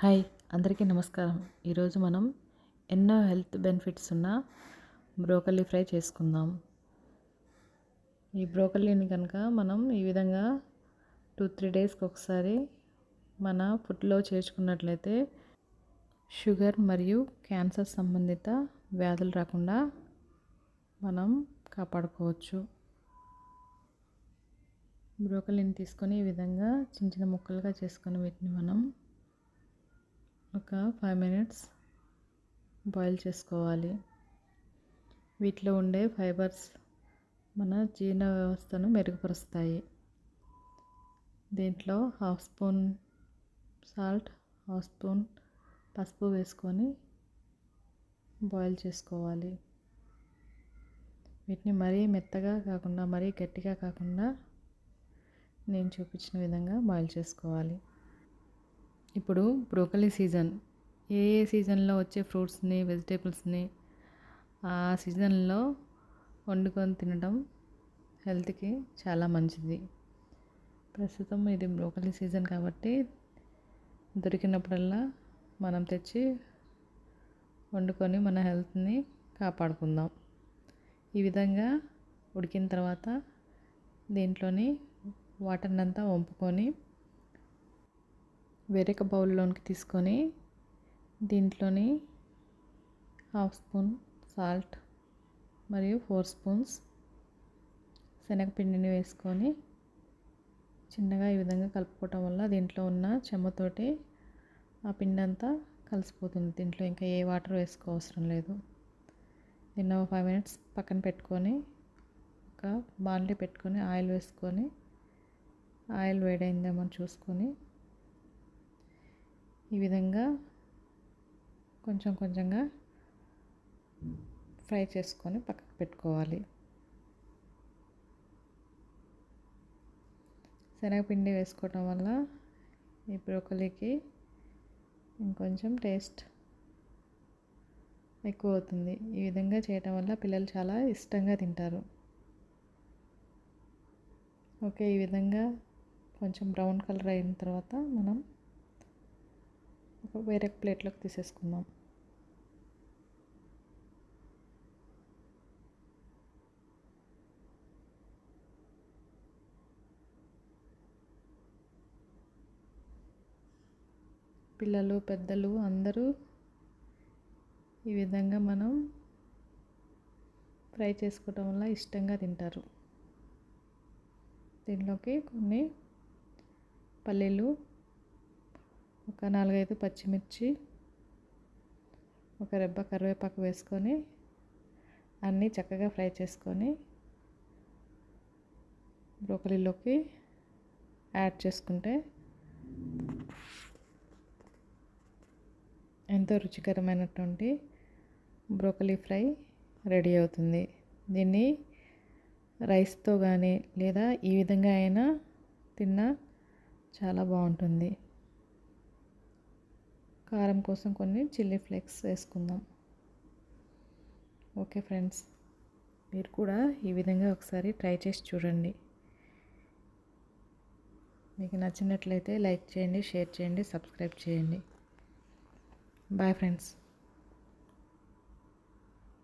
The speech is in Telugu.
హాయ్ అందరికీ నమస్కారం. ఈరోజు మనం ఎన్నో హెల్త్ బెనిఫిట్స్ ఉన్న బ్రోకలీ ఫ్రై చేసుకుందాం. ఈ బ్రోకలీని కనుక మనం ఈ విధంగా టూ త్రీ డేస్కి ఒకసారి మన ఫుడ్లో చేర్చుకున్నట్లయితే షుగర్ మరియు క్యాన్సర్ సంబంధిత వ్యాధులు రాకుండా మనం కాపాడుకోవచ్చు. బ్రోకలీని తీసుకొని ఈ విధంగా చిన్న చిన్న ముక్కలుగా చేసుకొని వీటిని మనం ఒక ఫైవ్ మినిట్స్ బాయిల్ చేసుకోవాలి. వీటిలో ఉండే ఫైబర్స్ మన జీర్ణ వ్యవస్థను మెరుగుపరుస్తాయి. దీంట్లో half spoon salt half spoon పసుపు వేసుకొని బాయిల్ చేసుకోవాలి. వీటిని మరీ మెత్తగా కాకుండా మరీ గట్టిగా కాకుండా నేను చూపించిన విధంగా బాయిల్ చేసుకోవాలి. ఇప్పుడు బ్రోకలీ సీజన్. ఏ ఏ సీజన్లో వచ్చే ఫ్రూట్స్ని వెజిటేబుల్స్ని ఆ సీజన్లో వండుకొని తినడం హెల్త్కి చాలా మంచిది. ప్రస్తుతం ఇది బ్రోకలీ సీజన్ కాబట్టి దొరికినప్పుడల్లా మనం తెచ్చి వండుకొని మన హెల్త్ని కాపాడుకుందాం. ఈ విధంగా ఉడికిన తర్వాత దీంట్లోని వాటర్ని అంతా వంపుకొని వేరొక బౌల్లోనికి తీసుకొని దీంట్లోని హాఫ్ స్పూన్ సాల్ట్ మరియు ఫోర్ స్పూన్స్ శనగపిండిని వేసుకొని చిన్నగా ఈ విధంగా కలుపుకోవటం వల్ల దీంట్లో ఉన్న చెమ్మతోటి ఆ పిండి అంతా కలిసిపోతుంది. దీంట్లో ఇంకా ఏ వాటర్ వేసుకోవసరం లేదు. దీన్ని ఫైవ్ మినిట్స్ పక్కన పెట్టుకొని ఒక బాండ్లీ పెట్టుకొని ఆయిల్ వేసుకొని ఆయిల్ వేడైందేమో చూసుకొని ఈ విధంగా కొంచెం కొంచెంగా ఫ్రై చేసుకొని పక్కకు పెట్టుకోవాలి. శనగపిండి వేసుకోవటం వల్ల ఈ బ్రోకలీకి ఇంకొంచెం టేస్ట్ ఎక్కువ అవుతుంది ఈ విధంగా చేయటం వల్ల పిల్లలు చాలా ఇష్టంగా తింటారు. ఓకే ఈ విధంగా కొంచెం బ్రౌన్ కలర్ అయిన తర్వాత మనం వేరే ప్లేట్లోకి తీసేసుకుందాం. పిల్లలు పెద్దలు అందరూ ఈ విధంగా మనం ఫ్రై చేసుకోవటం వల్ల ఇష్టంగా తింటారు. దీనిలోకి కొన్ని పల్లీలు ఒక నాలుగైదు పచ్చిమిర్చి ఒక రెబ్బ కరివేపాకు వేసుకొని అన్నీ చక్కగా ఫ్రై చేసుకొని బ్రోకలీలోకి యాడ్ చేసుకుంటే ఎంతో రుచికరమైనటువంటి బ్రోకలీ ఫ్రై రెడీ అవుతుంది. దీన్ని రైస్తో కానీ లేదా ఈ విధంగా అయినా తిన్నా చాలా బాగుంటుంది. కారం కోసం కొన్ని చిల్లీ ఫ్లేక్స్ వేసుకుందాం. ఓకే ఫ్రెండ్స్ మీరు కూడా ఈ విధంగా ఒకసారి ట్రై చేసి చూడండి. మీకు నచ్చినట్లయితే లైక్ చేయండి షేర్ చేయండి సబ్స్క్రైబ్ చేయండి. Bye friends.